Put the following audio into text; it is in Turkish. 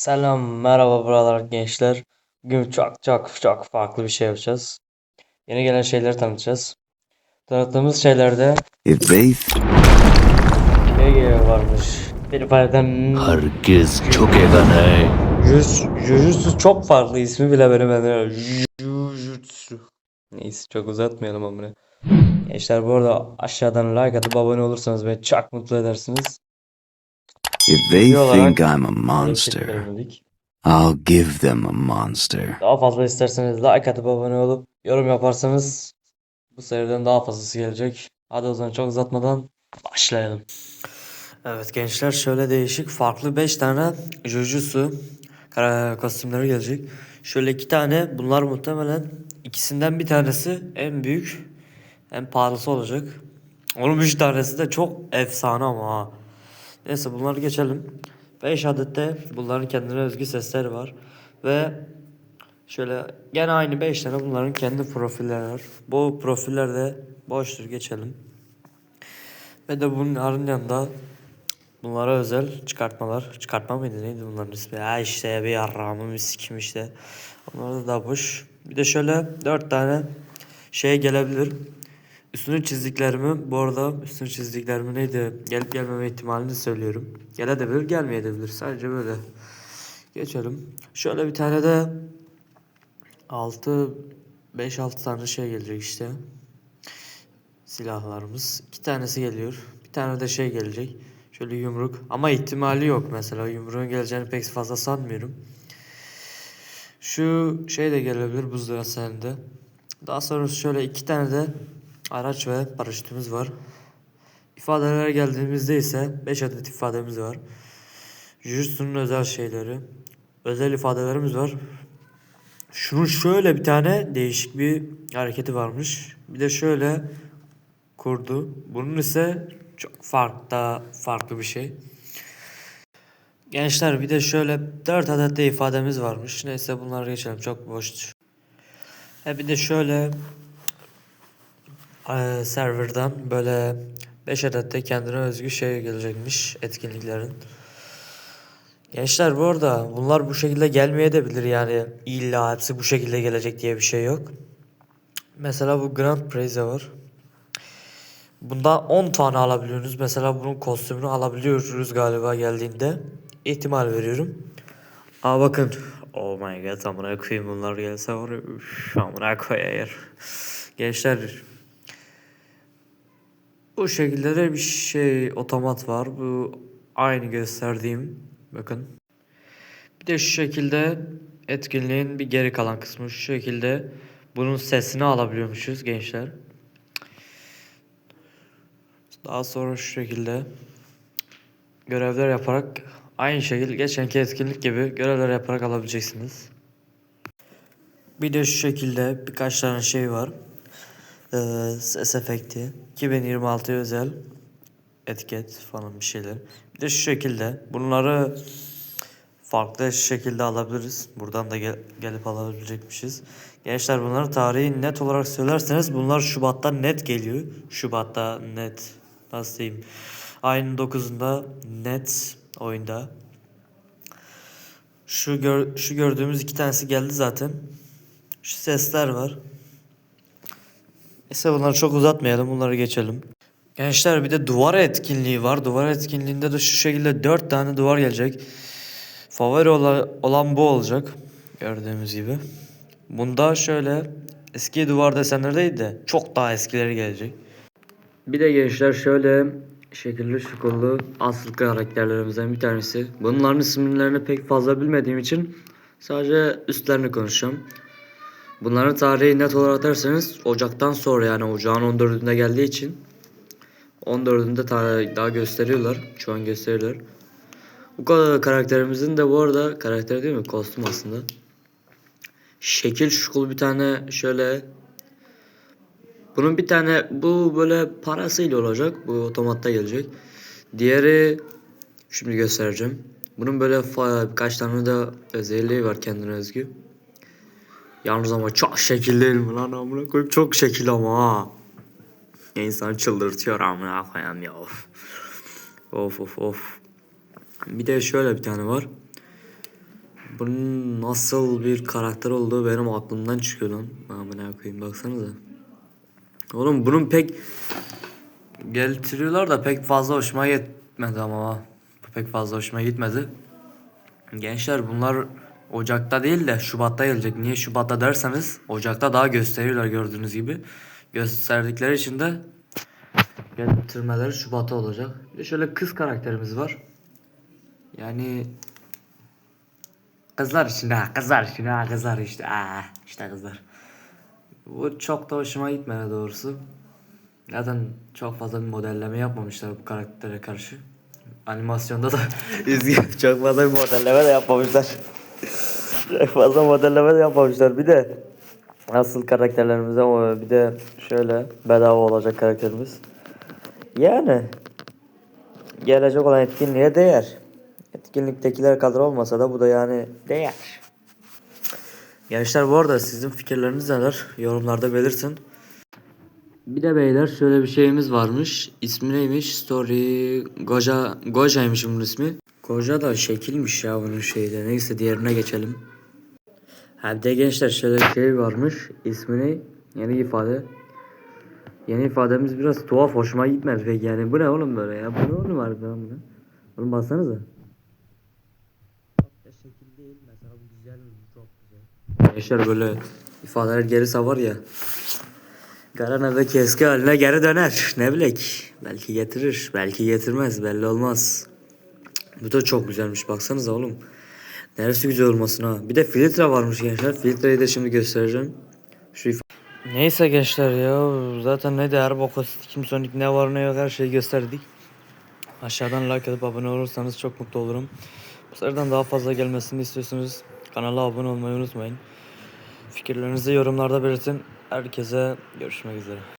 Selam, merhaba buralar gençler. Bugün çok çok çok farklı bir şey yapacağız. Yeni gelen şeyleri tanıtacağız. Tanıttığımız şeylerde şey varmış. Free Fire'den Herkes çok eğleney. Jujutsu çok farklı ismi bile benim bende. Jujutsu. Neyse çok uzatmayalım amına. Gençler bu arada aşağıdan like atıp abone olursanız beni çok mutlu edersiniz. If they think I'm a monster. I'll give them a monster. Daha fazla isterseniz like atıp abone olup yorum yaparsanız bu seriden daha fazlası gelecek. Hadi o zaman çok uzatmadan başlayalım. Evet gençler şöyle değişik farklı 5 tane Jujutsu kostümleri gelecek. Şöyle iki tane bunlar muhtemelen ikisinden bir tanesi en büyük en pahalısı olacak. Onun üç tanesi de çok efsane ama ha. Neyse bunları geçelim. 5 adet de bunların kendine özgü sesleri var. Ve şöyle gene aynı 5 tane bunların kendi profilleri var. Bu profiller de boştur geçelim. Ve de bunların yanında bunlara özel çıkartmalar. Çıkartma mıydı neydi bunların ismi? Ha işte bir yarrağımı bir sikim işte. Onlar da boş. Bir de şöyle 4 tane şey gelebilir. Üstünü çizdiklerimi bu arada üstünü çizdiklerimi neydi gelip gelmeme ihtimalini söylüyorum. Gelebilir gelmeyebilir sadece böyle. Geçelim. Şöyle bir tane de 6 5-6 tane şey gelecek işte. Silahlarımız. iki tanesi geliyor. Bir tane de şey gelecek. Şöyle yumruk. Ama ihtimali yok mesela. Yumruğun geleceğini pek fazla sanmıyorum. Şu şey de gelebilir buz senede. Daha sonra şöyle iki tane de araç ve paraşütümüz var. İfadeler geldiğimizde ise 5 adet ifademiz var. Jujutsu'nun özel şeyleri. Özel ifadelerimiz var. Şunun şöyle bir tane değişik bir hareketi varmış. Bir de şöyle kurdu. Bunun ise çok farklı farklı bir şey. Gençler bir de şöyle 4 adet de ifademiz varmış. Neyse bunları geçelim çok boş. E bir de şöyle serverdan böyle 5 adet de kendine özgü şey gelecekmiş etkinliklerin. Gençler bu arada bunlar bu şekilde gelmeye de bilir yani illa hepsi bu şekilde gelecek diye bir şey yok. Mesela bu Grand Prix'e var. Bunda 10 tane alabiliyorsunuz. Mesela bunun kostümünü alabiliyoruz galiba geldiğinde. İhtimal veriyorum. Aa bakın. Oh my god amına koyayım bunlar gelse var ya. Üf, amına koyayım. Gençler bu şekilde de bir şey otomat var. Bu aynı gösterdiğim. Bakın. Bir de şu şekilde etkinliğin bir geri kalan kısmı şu şekilde bunun sesini alabiliyormuşuz gençler. Daha sonra şu şekilde görevler yaparak aynı şekilde geçenki etkinlik gibi görevler yaparak alabileceksiniz. Bir de şu şekilde birkaç tane şey var. Ee, ses efekti. 2026 özel etiket falan bir şeyler. Bir de şu şekilde bunları farklı şekilde alabiliriz. Buradan da gel gelip alabilecekmişiz. Gençler bunları tarihi net olarak söylerseniz bunlar Şubat'ta net geliyor. Şubat'ta net nasıl diyeyim. Ayın 9'unda net oyunda. Şu gör, şu gördüğümüz iki tanesi geldi zaten. Şu sesler var. Neyse bunları çok uzatmayalım. Bunları geçelim. Gençler bir de duvar etkinliği var. Duvar etkinliğinde de şu şekilde 4 tane duvar gelecek. Favori ola, olan bu olacak. Gördüğümüz gibi. Bunda şöyle eski duvar desenleri değil de çok daha eskileri gelecek. Bir de gençler şöyle şekilli şukullu asıl karakterlerimizden bir tanesi. Bunların isimlerini pek fazla bilmediğim için sadece üstlerini konuşacağım. Bunların tarihi net olarak derseniz Ocak'tan sonra yani Ocağın 14'ünde geldiği için 14'ünde ta- daha gösteriyorlar. Şu an gösteriyorlar. Bu kadar karakterimizin de bu arada karakter değil mi? Kostüm aslında. Şekil şukul bir tane şöyle bunun bir tane bu böyle parasıyla olacak. Bu otomatta gelecek. Diğeri şimdi göstereceğim. Bunun böyle birkaç tane de özelliği var kendine özgü. Yalnız ama çok şekil değil mi lan amına koyup çok şekil ama ha. İnsan çıldırtıyor amına koyayım ya. Of of of. of. Bir de şöyle bir tane var. bunun nasıl bir karakter olduğu benim aklımdan çıkıyor lan. Amına koyayım baksanıza. Oğlum bunun pek getiriyorlar da pek fazla hoşuma gitmedi ama. Pek fazla hoşuma gitmedi. Gençler bunlar Ocak'ta değil de Şubat'ta gelecek. Niye Şubat'ta derseniz Ocak'ta daha gösteriyorlar gördüğünüz gibi. Gösterdikleri için de getirmeleri Şubat'ta olacak. Bir şöyle kız karakterimiz var. Yani kızlar için ha kızlar için ha kızlar işte ha işte kızlar. Bu çok da hoşuma gitmedi doğrusu. Zaten çok fazla bir modelleme yapmamışlar bu karaktere karşı. Animasyonda da çok fazla bir modelleme de yapmamışlar. fazla modelleme de yapmamışlar. Bir de asıl karakterlerimize ama bir de şöyle bedava olacak karakterimiz. Yani gelecek olan etkinliğe değer. Etkinliktekiler kadar olmasa da bu da yani değer. Gençler bu arada sizin fikirleriniz neler? Yorumlarda belirtin. Bir de beyler şöyle bir şeyimiz varmış. İsmi neymiş? Story Goja Goja'ymış bunun ismi. Goja da şekilmiş ya bunun şeyde. Neyse diğerine geçelim. Ha de gençler şöyle bir şey varmış. İsmi ne? Yeni ifade. Yeni ifademiz biraz tuhaf hoşuma gitmedi pek yani. Bu ne oğlum böyle ya? Bu ne oğlum harbiden bu ne? Oğlum baksanıza. Şekil değil mesela bu güzel çok güzel. Gençler böyle ifadeler gelirse var ya. Garana ve keski haline geri döner. Ne bilek. Belki getirir. Belki getirmez. Belli olmaz. Bu da çok güzelmiş. Baksanıza oğlum. Neresi güzel olmasın ha. Bir de filtre varmış gençler. Filtreyi de şimdi göstereceğim. Şu Neyse gençler ya. Zaten ne değer boku kim sonik ne var ne yok her şeyi gösterdik. Aşağıdan like atıp abone olursanız çok mutlu olurum. Bu seferden daha fazla gelmesini istiyorsanız kanala abone olmayı unutmayın. Fikirlerinizi yorumlarda belirtin. Herkese görüşmek üzere.